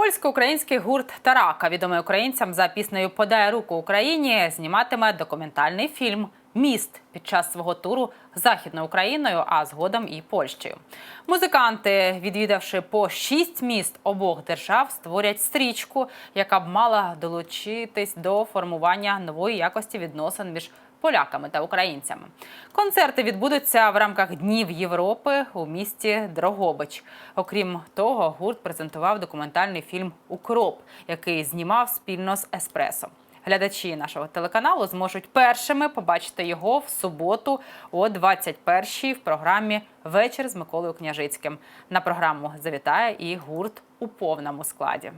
Польсько-український гурт Тарака, відомий українцям за піснею Подай руку Україні, зніматиме документальний фільм Міст під час свого туру західною Україною, а згодом і Польщею. Музиканти, відвідавши по шість міст обох держав, створять стрічку, яка б мала долучитись до формування нової якості відносин між поляками та українцями. Концерти відбудуться в рамках Днів Європи у місті Дрогобич. Окрім того, гурт презентував документальний фільм Укроп, який знімав спільно з Еспресо. Глядачі нашого телеканалу зможуть першими побачити його в суботу о 21-й в програмі Вечір з Миколою Княжицьким. На програму завітає і гурт у повному складі.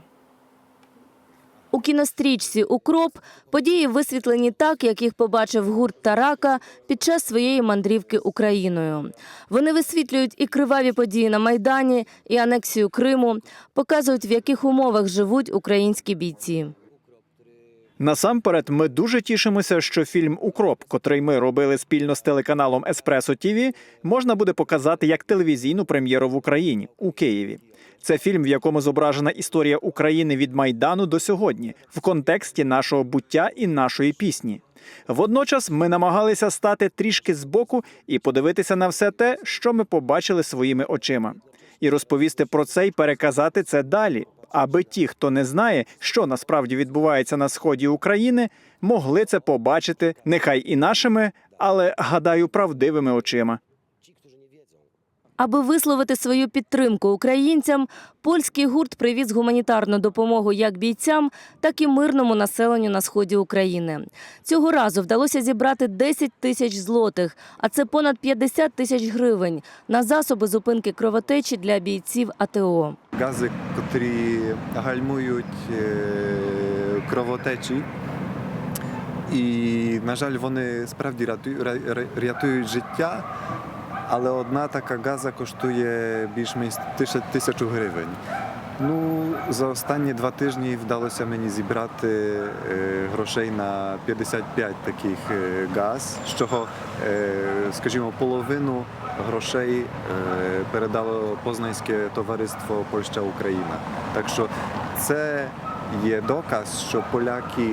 У кінострічці Укроп події висвітлені так, як їх побачив гурт Тарака під час своєї мандрівки Україною. Вони висвітлюють і криваві події на Майдані, і анексію Криму, показують, в яких умовах живуть українські бійці. Насамперед, ми дуже тішимося, що фільм Укроп, котрий ми робили спільно з телеканалом Еспресо ТІВІ, можна буде показати як телевізійну прем'єру в Україні у Києві. Це фільм, в якому зображена історія України від Майдану до сьогодні, в контексті нашого буття і нашої пісні. Водночас ми намагалися стати трішки збоку і подивитися на все те, що ми побачили своїми очима, і розповісти про це і переказати це далі, аби ті, хто не знає, що насправді відбувається на сході України, могли це побачити нехай і нашими, але гадаю, правдивими очима. Аби висловити свою підтримку українцям, польський гурт привіз гуманітарну допомогу як бійцям, так і мирному населенню на сході України. Цього разу вдалося зібрати 10 тисяч злотих, а це понад 50 тисяч гривень на засоби зупинки кровотечі для бійців АТО. гази, котрі гальмують е, кровотечі. І, на жаль, вони справді рятують, рятують життя, але одна така газа коштує більш-менш тисяч- тисячу гривень. Ну, за останні два тижні вдалося мені зібрати е, грошей на 55 таких е, газ, з чого, е, скажімо, половину грошей передало Познанське товариство Польща Україна. Так що це є доказ, що поляки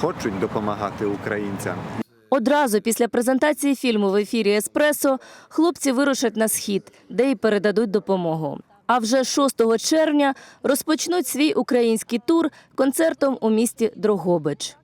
хочуть допомагати українцям. Одразу після презентації фільму в ефірі Еспресо хлопці вирушать на схід, де й передадуть допомогу. А вже 6 червня розпочнуть свій український тур концертом у місті Дрогобич.